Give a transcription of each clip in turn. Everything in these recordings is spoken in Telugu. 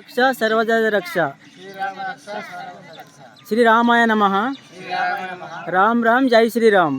రక్ష సర్వజన రక్ష. శ్రీరామాయ నమ. రామ్ రామ్ జై శ్రీరామ్.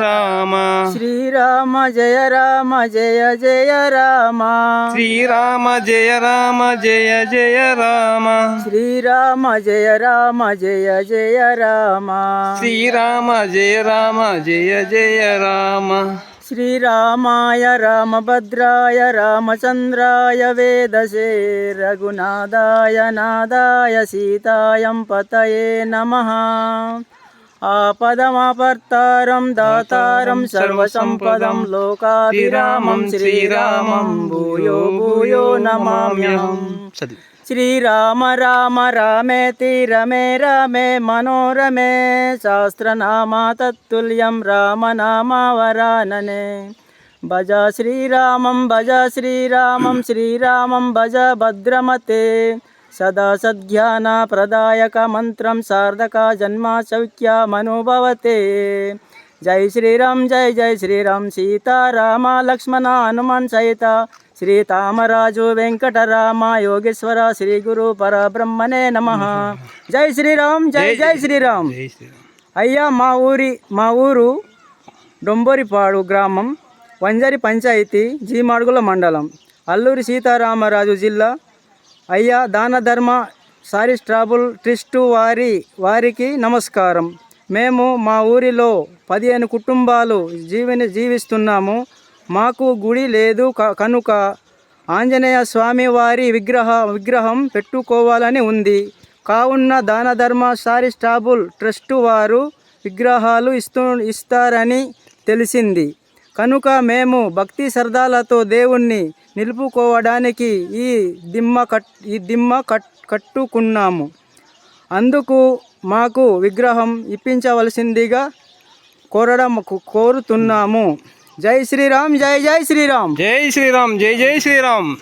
రామ. శ్రీరామ జయ రామ జయ జయ రామ. శ్రీరామ జయ రామ జయ జయ రామ. శ్రీరామ జయ రామ జయ జయ రామ. శ్రీరామ జయ రామ జయ జయ రామ. శ్రీరామాయ రామభద్రాయ రామచంద్రాయ వేదసే రఘునాథాయ నాదాయ సీతాయం పతయే నమః. ఆపదమాపర్తారం దాతారం సర్వసంపదం లోకాభిరామం శ్రీరామం భూయో భూయో నమామ్యహం. శ్రీరామ రామ రామేతి రమే రమే మనోరమే శాస్త్రనామా తత్తుల్యం రామనామావరాననే. భజ శ్రీరామం భజ శ్రీరామం శ్రీరామం భజ భద్రమతే. సదా సద్జ్ఞాన ప్రదాయక మంత్రం సార్థక జన్మ సౌఖ్యమనుభవతే జై శ్రీరామ్ జై జై శ్రీరామ్ సీతారామ లక్ష్మణ హనుమాన్ సహిత శ్రీ తామరాజు వెంకటరామ యోగేశ్వర శ్రీ గురు పరబ్రహ్మణే నమ జై శ్రీరామ్ జై జై శ్రీరామ్ జై శ్రీరామ్ అయ్యా మా ఊరి మా ఊరు డొంబోరిపాడు గ్రామం వంజరి పంచాయతీ జీమాడుగుల మండలం అల్లూరి సీతారామరాజు జిల్లా అయ్యా దాన ధర్మ సారీస్ ట్రాబుల్ ట్రిస్టు వారి వారికి నమస్కారం. మేము మా ఊరిలో పదిహేను కుటుంబాలు జీవిని జీవిస్తున్నాము. మాకు గుడి లేదు క- కనుక ఆంజనేయ స్వామి వారి విగ్రహ విగ్రహం పెట్టుకోవాలని ఉంది. కావున్న దాన ధర్మ సారీ స్టాబుల్ ట్రస్ట్ వారు విగ్రహాలు ఇస్తూ ఇస్తారని తెలిసింది. కనుక మేము భక్తి శ్రద్ధలతో దేవుణ్ణి నిలుపుకోవడానికి ఈ దిమ్మ కట్ ఈ దిమ్మ కట్ కట్టుకున్నాము. అందుకు మాకు విగ్రహం ఇప్పించవలసిందిగా కోరడం కోరుతున్నాము. జై శ్రీరామ్ జై జై శ్రీరామ్. జై శ్రీరామ్ జై జై శ్రీరామ్.